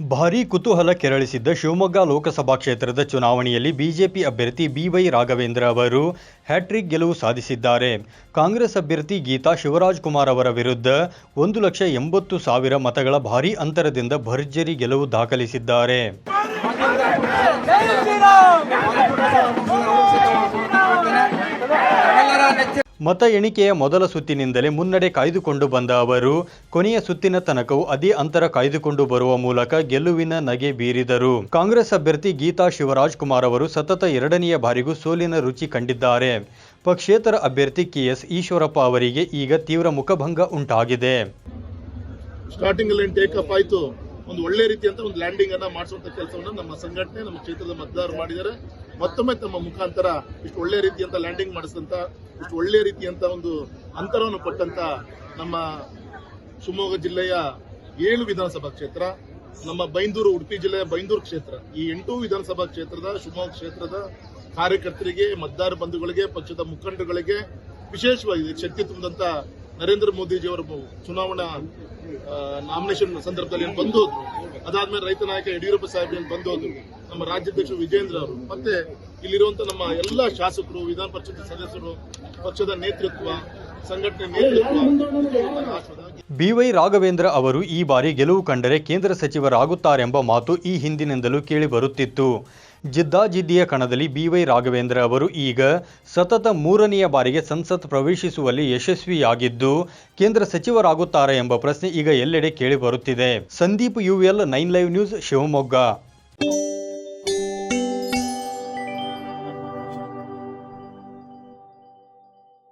ಭಾರೀ ಕುತೂಹಲ ಕೆರಳಿಸಿದ್ದ ಶಿವಮೊಗ್ಗ ಲೋಕಸಭಾ ಕ್ಷೇತ್ರದ ಚುನಾವಣೆಯಲ್ಲಿ ಬಿಜೆಪಿ ಅಭ್ಯರ್ಥಿ ಬಿವೈ ರಾಘವೇಂದ್ರ ಅವರು ಹ್ಯಾಟ್ರಿಕ್ ಗೆಲುವು ಸಾಧಿಸಿದ್ದಾರೆ. ಕಾಂಗ್ರೆಸ್ ಅಭ್ಯರ್ಥಿ ಗೀತಾ ಶಿವರಾಜ್ ಕುಮಾರ್ ಅವರ ವಿರುದ್ಧ ಒಂದು ಲಕ್ಷ ಎಂಬತ್ತು ಸಾವಿರ ಮತಗಳ ಭಾರೀ ಅಂತರದಿಂದ ಭರ್ಜರಿ ಗೆಲುವು ದಾಖಲಿಸಿದ್ದಾರೆ. ಮತ ಎಣಿಕೆಯ ಮೊದಲ ಸುತ್ತಿನಿಂದಲೇ ಮುನ್ನಡೆ ಕಾಯ್ದುಕೊಂಡು ಬಂದ ಅವರು, ಕೊನೆಯ ಸುತ್ತಿನ ತನಕವೂ ಅದೇ ಅಂತರ ಕಾಯ್ದುಕೊಂಡು ಬರುವ ಮೂಲಕ ಗೆಲುವಿನ ನಗೆ ಬೀರಿದರು. ಕಾಂಗ್ರೆಸ್ ಅಭ್ಯರ್ಥಿ ಗೀತಾ ಶಿವರಾಜ್ ಕುಮಾರ್ ಅವರು ಸತತ ಎರಡನೆಯ ಬಾರಿಗೂ ಸೋಲಿನ ರುಚಿ ಕಂಡಿದ್ದಾರೆ. ಪಕ್ಷೇತರ ಅಭ್ಯರ್ಥಿ ಕೆಎಸ್ ಈಶ್ವರಪ್ಪ ಅವರಿಗೆ ಈಗ ತೀವ್ರ ಮುಖಭಂಗ ಉಂಟಾಗಿದೆ. ಸ್ಟಾರ್ಟಿಂಗ್ ಅಲ್ಲಿ ಅಪ್ ಆಯ್ತು? ಒಂದು ಒಳ್ಳೆ ರೀತಿಯಂತ ಒಂದು ಲ್ಯಾಂಡಿಂಗ್ ಅನ್ನ ಮಾಡಿಸುವಂತ ನಮ್ಮ ಸಂಘಟನೆ, ನಮ್ಮ ಕ್ಷೇತ್ರದ ಮತದಾರರು ಮಾಡಿದ್ದಾರೆ. ಮತ್ತೊಮ್ಮೆ ತಮ್ಮ ಮುಖಾಂತರ ಇಷ್ಟು ಒಳ್ಳೆ ರೀತಿಯಂತ ಲ್ಯಾಂಡಿಂಗ್ ಮಾಡಿಸಿದಂತ ಇಷ್ಟು ಒಳ್ಳೆ ರೀತಿಯಂತ ಒಂದು ಅಂತರವನ್ನು ಕೊಟ್ಟಂತ ನಮ್ಮ ಶಿವಮೊಗ್ಗ ಜಿಲ್ಲೆಯ ಏಳು ವಿಧಾನಸಭಾ ಕ್ಷೇತ್ರ, ನಮ್ಮ ಬೈಂದೂರು, ಉಡುಪಿ ಜಿಲ್ಲೆಯ ಬೈಂದೂರು ಕ್ಷೇತ್ರ. ಈ ಎಂಟು ವಿಧಾನಸಭಾ ಕ್ಷೇತ್ರದ, ಶಿವಮೊಗ್ಗ ಕ್ಷೇತ್ರದ ಕಾರ್ಯಕರ್ತರಿಗೆ, ಮತದಾರ ಬಂಧುಗಳಿಗೆ, ಪಕ್ಷದ ಮುಖಂಡಗಳಿಗೆ ವಿಶೇಷವಾಗಿ ಶಕ್ತಿ ತುಂಬಿದಂತ ನರೇಂದ್ರ ಮೋದಿಜಿಯವರ ಚುನಾವಣಾ ನಾಮಿನೇಷನ್ ಸಂದರ್ಭದಲ್ಲಿ ಏನು ಬಂದು ಹೋದ್ರು. ಅದಾದ್ಮೇಲೆ ರೈತ ನಾಯಕ ಯಡಿಯೂರಪ್ಪ ಸಾಹೇಬ್ ಏನು ಬಂದು ಹೋದ್ರು. ನಮ್ಮ ರಾಜ್ಯಾಧ್ಯಕ್ಷ ವಿಜೇಂದ್ರ ಅವರು. ಮತ್ತೆ ಇಲ್ಲಿರುವಂತ ನಮ್ಮ ಎಲ್ಲ ಶಾಸಕರು, ವಿಧಾನ ಪರಿಷತ್ ಸದಸ್ಯರು, ಪಕ್ಷದ ನೇತೃತ್ವ, ಸಂಘಟನೆ ನೇತೃತ್ವ ಬಿವೈ ರಾಘವೇಂದ್ರ ಅವರು ಈ ಬಾರಿ ಗೆಲುವು ಕಂಡರೆ ಕೇಂದ್ರ ಸಚಿವರಾಗುತ್ತಾರೆಂಬ ಮಾತು ಈ ಹಿಂದಿನಿಂದಲೂ ಕೇಳಿ ಬರುತ್ತಿತ್ತು. ಜಿದ್ದಾಜಿದ್ದಿಯ ಕಣದಲ್ಲಿ ಬಿವೈ ರಾಘವೇಂದ್ರ ಅವರು ಈಗ ಸತತ ಮೂರನೆಯ ಬಾರಿಗೆ ಸಂಸತ್ ಪ್ರವೇಶಿಸುವಲ್ಲಿ ಯಶಸ್ವಿಯಾಗಿದ್ದು, ಕೇಂದ್ರ ಸಚಿವರಾಗುತ್ತಾರೆ ಎಂಬ ಪ್ರಶ್ನೆ ಈಗ ಎಲ್ಲೆಡೆ ಕೇಳಿಬರುತ್ತಿದೆ Sandeep UL nine live news Shivamogga.